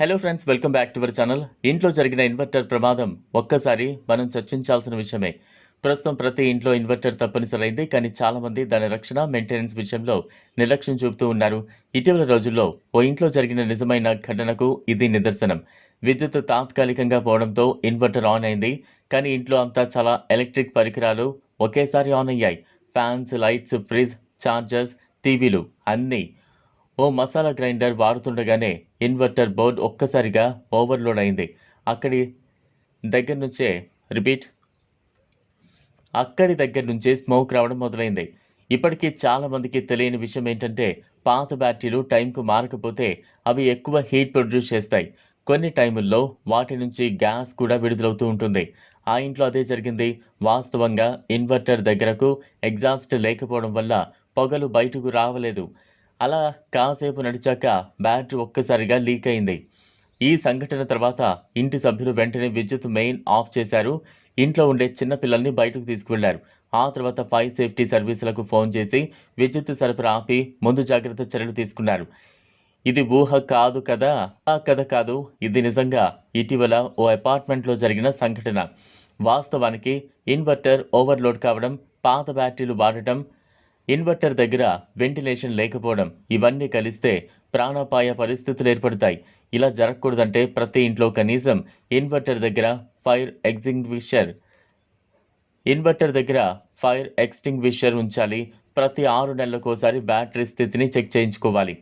Hello friends welcome back to our channel ఇంట్లో జరిగిన inverter ప్రమాదం ఒక్కసారి మనం చర్చించాల్సిన విషయమే. ప్రస్తుతం ప్రతి ఇంట్లో ఇన్వర్టర్ తప్పనిసరైంది కానీ చాలామంది దాని రక్షణ మెయింటెనెన్స్ విషయంలో నిర్లక్ష్యం చూపుతూ ఉన్నారు. ఇటీవల రోజుల్లో ఓ ఇంట్లో జరిగిన నిజమైన ఘటనకు ఇది నిదర్శనం. విద్యుత్ తాత్కాలికంగా పోవడంతో ఇన్వర్టర్ ఆన్ అయింది కానీ ఇంట్లో అంతా చాలా ఎలక్ట్రిక్ పరికరాలు ఒకేసారి ఆన్ అయ్యాయి. ఫ్యాన్స్ లైట్స్ ఫ్రిడ్జ్ ఛార్జర్స్ టీవీలు అన్నీ ఓ మసాలా గ్రైండర్ వాడుతుండగానే ఇన్వర్టర్ బోర్డ్ ఒక్కసారిగా ఓవర్లోడ్ అయింది అక్కడి దగ్గర నుంచే రిపీట్ అక్కడి దగ్గర నుంచే స్మోక్ రావడం మొదలైంది. ఇప్పటికీ చాలామందికి తెలియని విషయం ఏంటంటే పాత బ్యాటరీలు టైంకు మారకపోతే అవి ఎక్కువ హీట్ ప్రొడ్యూస్ చేస్తాయి. కొన్ని టైముల్లో వాటి నుంచి గ్యాస్ కూడా విడుదలవుతూ ఉంటుంది. ఆ ఇంట్లో అదే జరిగింది. వాస్తవంగా ఇన్వర్టర్ దగ్గరకు ఎగ్జాస్ట్ లేకపోవడం వల్ల పొగలు బయటకు రావలేదు. అలా కాసేపు నడిచాక బ్యాటరీ ఒక్కసారిగా లీక్ అయింది. ఈ సంఘటన తర్వాత ఇంటి సభ్యులు వెంటనే విద్యుత్ మెయిన్ ఆఫ్ చేశారు. ఇంట్లో ఉండే చిన్న పిల్లల్ని బయటకు తీసుకువెళ్ళారు. ఆ తర్వాత ఫైర్ సేఫ్టీ సర్వీసులకు ఫోన్ చేసి విద్యుత్ సరఫరా ఆపి ముందు జాగ్రత్త చర్యలు తీసుకున్నారు. ఇది ఊహ కాదు కదా? ఆ కథ కాదు. ఇది నిజంగా ఇటీవల ఓ అపార్ట్మెంట్లో జరిగిన సంఘటన. వాస్తవానికి ఇన్వర్టర్ ఓవర్లోడ్ కావడం పాత బ్యాటరీలు వాడటం ఇన్వర్టర్ దగ్గర వెంటిలేషన్ లేకపోవడం ఇవన్నీ కలిస్తే ప్రాణాపాయ పరిస్థితులు ఏర్పడతాయి. ఇలా జరగకూడదంటే ప్రతి ఇంట్లో కనీసం ఇన్వర్టర్ దగ్గర ఫైర్ ఎగ్జింగ్విషర్ ఇన్వర్టర్ దగ్గర ఫైర్ ఎక్స్టింగ్విషర్ ఉంచాలి. ప్రతి ఆరు నెలలకోసారి బ్యాటరీ స్థితిని చెక్ చేయించుకోవాలి.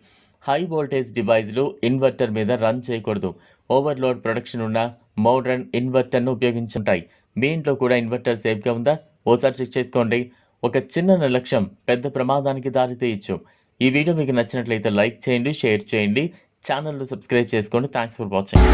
హై వోల్టేజ్ డివైజ్లు ఇన్వర్టర్ మీద రన్ చేయకూడదు. ఓవర్లోడ్ ప్రొడక్షన్ ఉన్న మోడ్రన్ ఇన్వర్టర్ను ఉపయోగించుంటాయి మీ ఇంట్లో కూడా ఇన్వర్టర్ సేఫ్గా ఉందా? ఓసారి చెక్ చేసుకోండి. ఒక చిన్న నిర్లక్ష్యం పెద్ద ప్రమాదానికి దారితీయచ్చు ఈ వీడియో మీకు నచ్చినట్లయితే లైక్ చేయండి షేర్ చేయండి. ఛానల్ను సబ్స్క్రైబ్ చేసుకోండి. Thanks for watching.